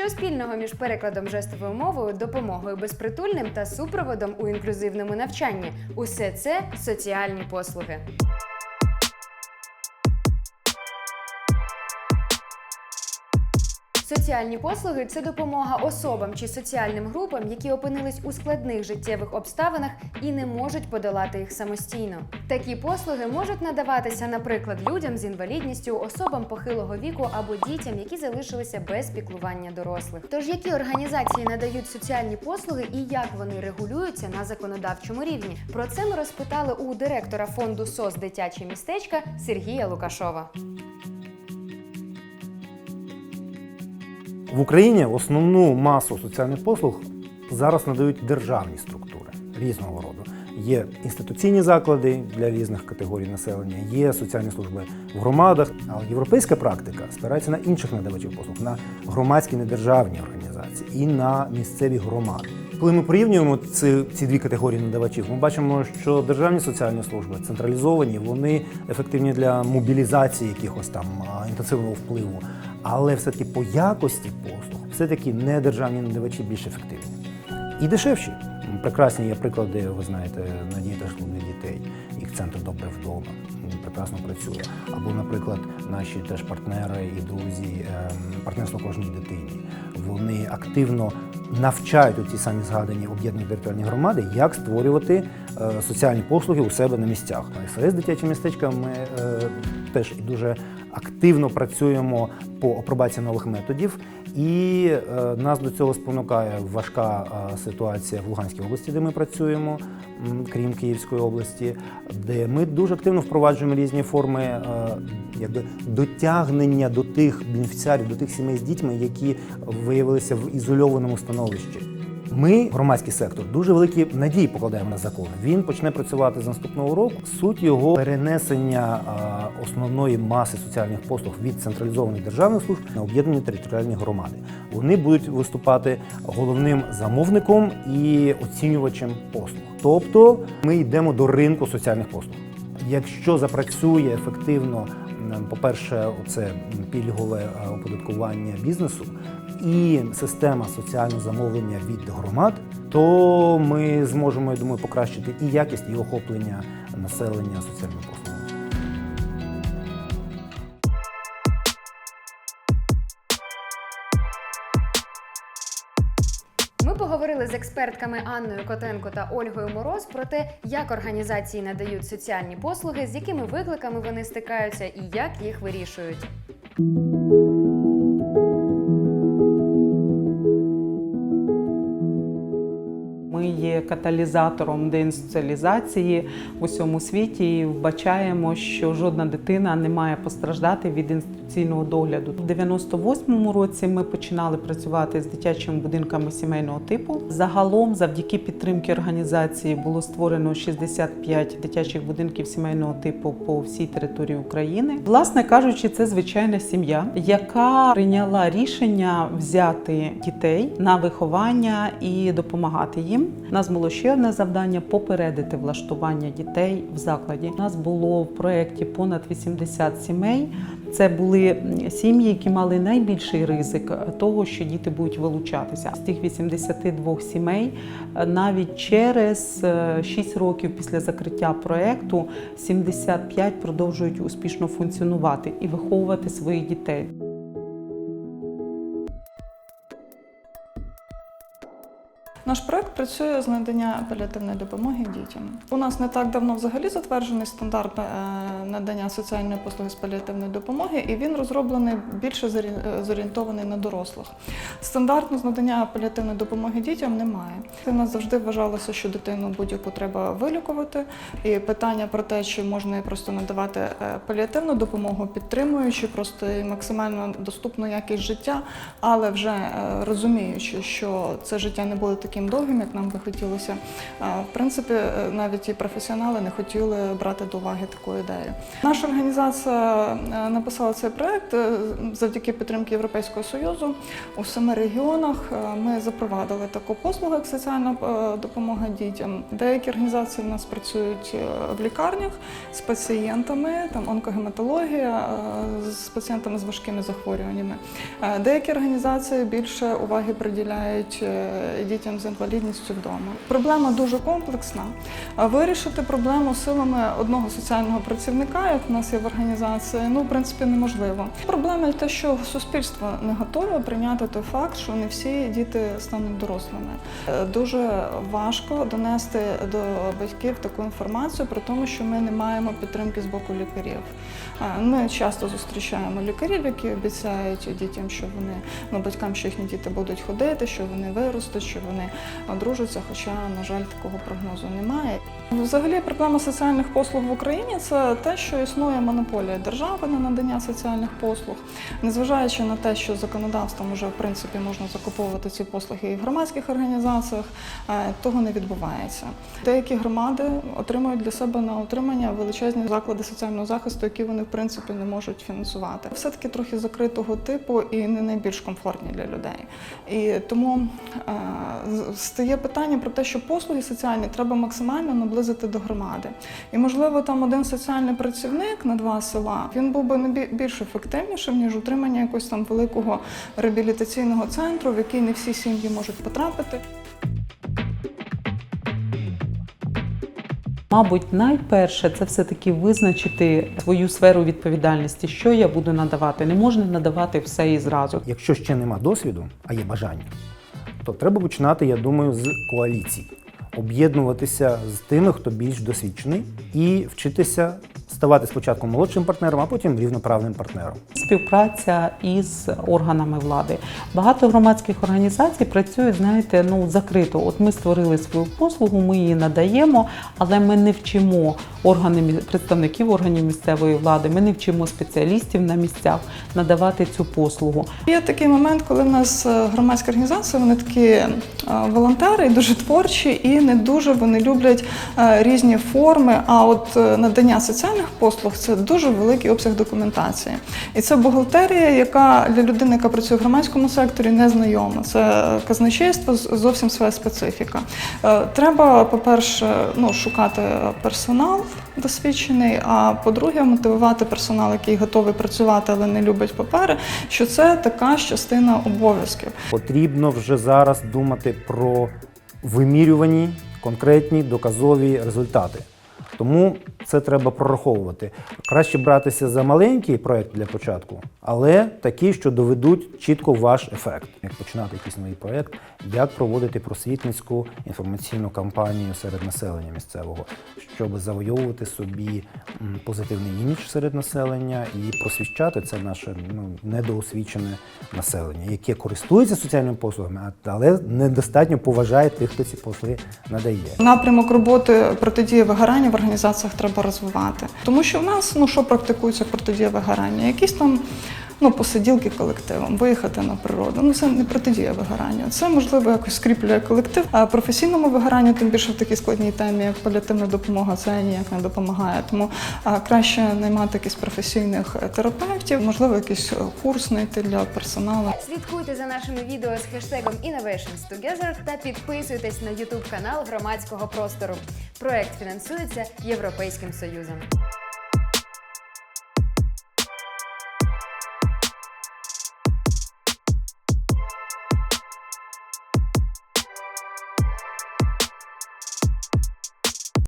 Що спільного між перекладом жестовою мовою, допомогою безпритульним та супроводом у інклюзивному навчанні? Усе це соціальні послуги. Соціальні послуги це допомога особам чи соціальним групам, які опинились у складних життєвих обставинах і не можуть подолати їх самостійно. Такі послуги можуть надаватися, наприклад, людям з інвалідністю, особам похилого віку або дітям, які залишилися без піклування дорослих. Тож які організації надають соціальні послуги і як вони регулюються на законодавчому рівні? Про це ми розпитали у директора фонду СОС дитяче містечка Сергія Лукашова. В Україні основну масу соціальних послуг зараз надають державні структури різного роду. Є інституційні заклади для різних категорій населення, є соціальні служби в громадах. Але європейська практика спирається на інших надавачів послуг, на громадські недержавні організації і на місцеві громади. Коли ми порівнюємо ці, ці дві категорії надавачів, ми бачимо, що державні соціальні служби централізовані, вони ефективні для мобілізації якихось там інтенсивного впливу, але все-таки по якості послуг, все-таки недержавні надавачі більш ефективні і дешевші. Прекрасні є приклади, ви знаєте, надії та шлюб для дітей. Їх центр добре вдома прекрасно працює. Або, наприклад, наші теж партнери і друзі, ем, партнерство кожній дитині. Вони активно навчають у ті самі згадані об'єднані територіальні громади, як створювати е, соціальні послуги у себе на місцях. СРС дитячі містечка ми е, теж і дуже активно працюємо по апробації нових методів, і е, нас до цього спонукає важка ситуація в Луганській області, де ми працюємо, крім Київської області, де ми дуже активно впроваджуємо різні форми якби, дотягнення до тих бенефіціарів, до тих сімей з дітьми, які виявилися в ізольованому становищі. Ми, громадський сектор, дуже великі надії покладаємо на закон. Він почне працювати з наступного року. Суть його перенесення основної маси соціальних послуг від централізованих державних служб на об'єднані територіальні громади. Вони будуть виступати головним замовником і оцінювачем послуг. Тобто ми йдемо до ринку соціальних послуг. Якщо запрацює ефективно, по-перше, це пільгове е, оподаткування бізнесу і система соціального замовлення від громад, то ми зможемо, я думаю, покращити і якість, і охоплення населення соціальними послугами. Ми поговорили з експертками Анною Котенко та Ольгою Мороз про те, як організації надають соціальні послуги, з якими викликами вони стикаються і як їх вирішують. Ми є каталізатором деінституціалізації в усьому світі і вбачаємо, що жодна дитина не має постраждати від інституційного догляду. У 98-му році ми починали працювати з дитячими будинками сімейного типу. Загалом, завдяки підтримки організації, було створено 65 дитячих будинків сімейного типу по всій території України. Власне кажучи, це звичайна сім'я, яка прийняла рішення взяти дітей на виховання і допомагати їм. У нас було ще одне завдання попередити влаштування дітей в закладі. У нас було в проєкті понад 80 сімей. Це були сім'ї, які мали найбільший ризик того, що діти будуть вилучатися. З тих 82 сімей е, навіть через 6 років після закриття проєкту 75 продовжують успішно функціонувати і виховувати своїх дітей. Наш проект працює з надання паліативної допомоги дітям. У нас не так давно взагалі затверджений стандарт е, надання соціальної послуги з паліативної допомоги, і він розроблений більше зорієнтований на дорослих. Стандартно з надання паліативної допомоги дітям немає. У нас завжди вважалося, що дитину будь-яку треба вилікувати. І питання про те, чи можна просто надавати е, паліативну допомогу, підтримуючи просто максимально доступну якість життя, але вже е, розуміючи, що це життя не буде таким таким довгим, як нам би хотілося. В принципі, е, навіть і професіонали не хотіли брати до уваги таку ідею. Наша організація е, написала цей проект е, завдяки підтримки Європейського союзу. У семи регіонах ми запровадили таку послугу, як соціальна допомога дітям. Деякі організації в нас працюють в лікарнях з пацієнтами, там онкогематологія, з пацієнтами з важкими захворюваннями. Деякі організації більше уваги приділяють дітям з інвалідністю вдома. Проблема дуже комплексна. Вирішити проблему силами одного соціального працівника, як в нас є в організації, ну в принципі неможливо. Проблема є те, що суспільство не готове прийняти той факт, що не всі діти стануть дорослими. Е, Дуже важко донести до батьків таку інформацію про те, що ми не маємо підтримки з боку лікарів. Е, Ми часто зустрічаємо лікарів, які обіцяють дітям, що вони ну батькам, що їхні діти будуть ходити, що вони виростуть, що вони одружаться. Хоча, на жаль, такого прогнозу немає. Взагалі, проблема соціальних послуг в Україні це те, що існує монополія держави на надання соціальних послуг, незважаючи на те, що законодавством вже в принципі можна закуповувати ці послуги і в громадських організаціях, е, того не відбувається. Деякі громади отримують для себе на отримання величезні заклади соціального захисту, які вони в принципі не можуть фінансувати. Все таки трохи закритого типу і не найбільш комфортні для людей. І тому е, стає питання про те, що послуги соціальні треба максимально наблизити до громади. І можливо, там один соціальний працівник на два села він був би не більш ефективнішим, ніж утримання якогось там великого реабілітаційного центру, в який не всі сім'ї можуть потрапити. Мабуть, найперше це все-таки визначити свою сферу відповідальності, що я буду надавати. Не можна надавати все і зразу. Якщо ще нема досвіду, а є бажання, то треба починати, я думаю, з коаліцій, об'єднуватися з тими, хто більш досвідчений, і вчитися ставати спочатку молодшим партнером, а потім рівноправним партнером. Співпраця із органами влади. Багато громадських організацій працюють, знаєте, ну закрито. От ми створили свою послугу, ми її надаємо, але ми не вчимо органи представників органів місцевої влади. Ми не вчимо спеціалістів на місцях надавати цю послугу. Є такий момент, коли в нас е, громадські організації, вони такі е, волонтери, дуже творчі, і не дуже вони люблять е, різні форми. А от надання соціальних послуг це дуже великий обсяг документації. І це бухгалтерія, яка для людини, яка працює в громадському секторі, не знайома. Це казначейство зовсім своя специфіка. Е, Треба, по-перше, ну, шукати персонал досвідчений, а по-друге, мотивувати персонал, який готовий працювати, але не любить папери, що це така частина обов'язків. Потрібно вже зараз думати про вимірювані конкретні доказові результати. Тому це треба прораховувати. Краще братися за маленький проект для початку, але такі, що доведуть чітко ваш ефект. Як починати якийсь новий проект, як проводити просвітницьку інформаційну кампанію серед населення місцевого, щоб завойовувати собі позитивний імідж серед населення і просвіщати це наше ну, недоосвічене населення, яке користується соціальними послугами, але недостатньо поважає тих, хто ці послуги надає. Напрямок роботи протидії вигоранню в організаціях треба розвивати. Тому що в нас ну що практикується протидія вигоранню? Якісь там ну, посиділки колективом, виїхати на природу. Ну це не протидія вигоранню. Це можливо якось скріплює колектив. А професійному вигоранню, тим більше в такій складній темі, як паліативна допомога, це ніяк не допомагає. Тому краще наймати якихось професійних е, терапевтів, можливо, якийсь е, курс знайти для персоналу. Слідкуйте за нашими відео з хештегом Innovations Together та підписуйтесь на YouTube канал громадського простору. Проект фінансується Європейським Союзом.